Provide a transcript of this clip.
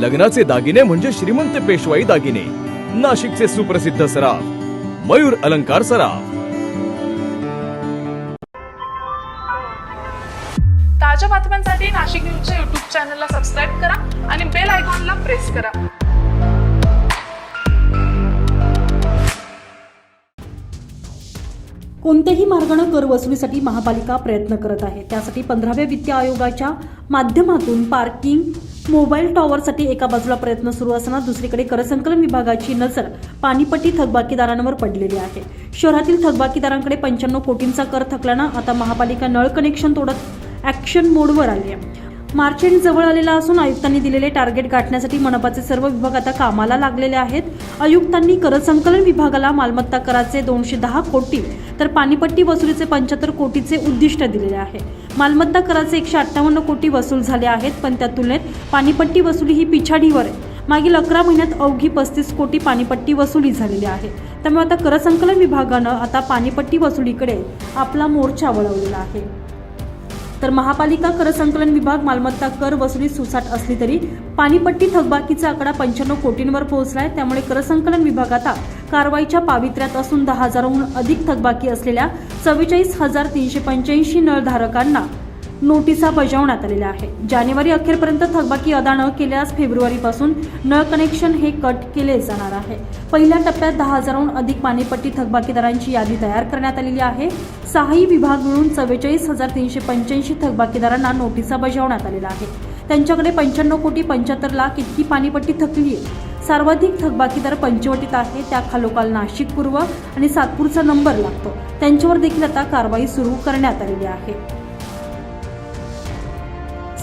लग्नाचे दागिने म्हणजे श्रीमंत पेशवाई दागिने. नाशिकचे सुप्रसिद्ध सराफ. मयूर अलंकार सराफ. ताज्या बातम्यांसाठी नाशिक न्यूजच्या युट्यूब चॅनलला सबस्क्राईब करा आणि बेल आयकॉनला प्रेस करा. कोणत्याही मार्गानं कर वसुलीसाठी महापालिका प्रयत्न करत आहे. त्यासाठी पंधराव्या वित्त आयोगाच्या माध्यमातून पार्किंग मोबाईल टॉवरसाठी एका बाजूला प्रयत्न सुरू असताना दुसरीकडे करसंकलन विभागाची नजर पाणीपट्टी थकबाकीदारांवर पडलेली आहे. शहरातील थकबाकीदारांकडे पंच्याण्णव कोटींचा कर थकल्यानं आता महापालिका नळ कनेक्शन तोडत ॲक्शन मोडवर आली आहे. मार्च एंड जवळ आलेला असून आयुक्तांनी दिलेले टार्गेट गाठण्यासाठी मनपाचे सर्व विभाग आता कामाला लागलेले आहेत. आयुक्तांनी करसंकलन विभागाला मालमत्ता कराचे दोनशे दहा कोटी तर पाणीपट्टी वसुलीचे पंच्याहत्तर कोटीचे उद्दिष्ट दिलेले आहे. मालमत्ता कराचे एकशे अठ्ठावन्न कोटी वसूल झाले आहेत पण त्या तुलनेत पाणीपट्टी वसुली ही पिछाडीवर आहे. मागील अकरा महिन्यात अवघी पस्तीस कोटी पाणीपट्टी वसुली झालेली आहे. त्यामुळे आता करसंकलन विभागानं आता पाणीपट्टी वसुलीकडे आपला मोर्चा वळवलेला आहे. तर महापालिका कर संकलन विभाग मालमत्ता कर वसुलीत सुसाट असली तरी पाणीपट्टी थकबाकीचा आकडा पंच्याण्णव कोटींवर पोहोचलाय. त्यामुळे कर संकलन विभाग आता कारवाईच्या पावित्र्यात असून दहा हजाराहून अधिक थकबाकी असलेल्या चव्वेचाळीस हजार तीनशे पंच्याऐंशी नळधारकांना नोटिसा बजावण्यात आलेल्या आहे जानेवारी अखेरपर्यंत थकबाकी अदा न केल्यास फेब्रुवारीपासून नळ कनेक्शन हे कट केले जाणार आहे. पहिल्या टप्प्यात दहा हजाराहून अधिक पाणीपट्टी थकबाकीदारांची यादी तयार करण्यात आलेली आहे. सहाही विभाग मिळून चव्वेचाळीस हजार तीनशे पंच्याऐंशी थकबाकीदारांना नोटिसा बजावण्यात आलेल्या आहे. त्यांच्याकडे पंच्याण्णव कोटी पंच्याहत्तर लाख इतकी पाणीपट्टी थकली आहे. सर्वाधिक थकबाकीदार पंचवटीत आहे त्या खालोखाल नाशिक पूर्व आणि सातपूरचा नंबर लागतो. त्यांच्यावर देखील आता कारवाई सुरू करण्यात आलेली आहे.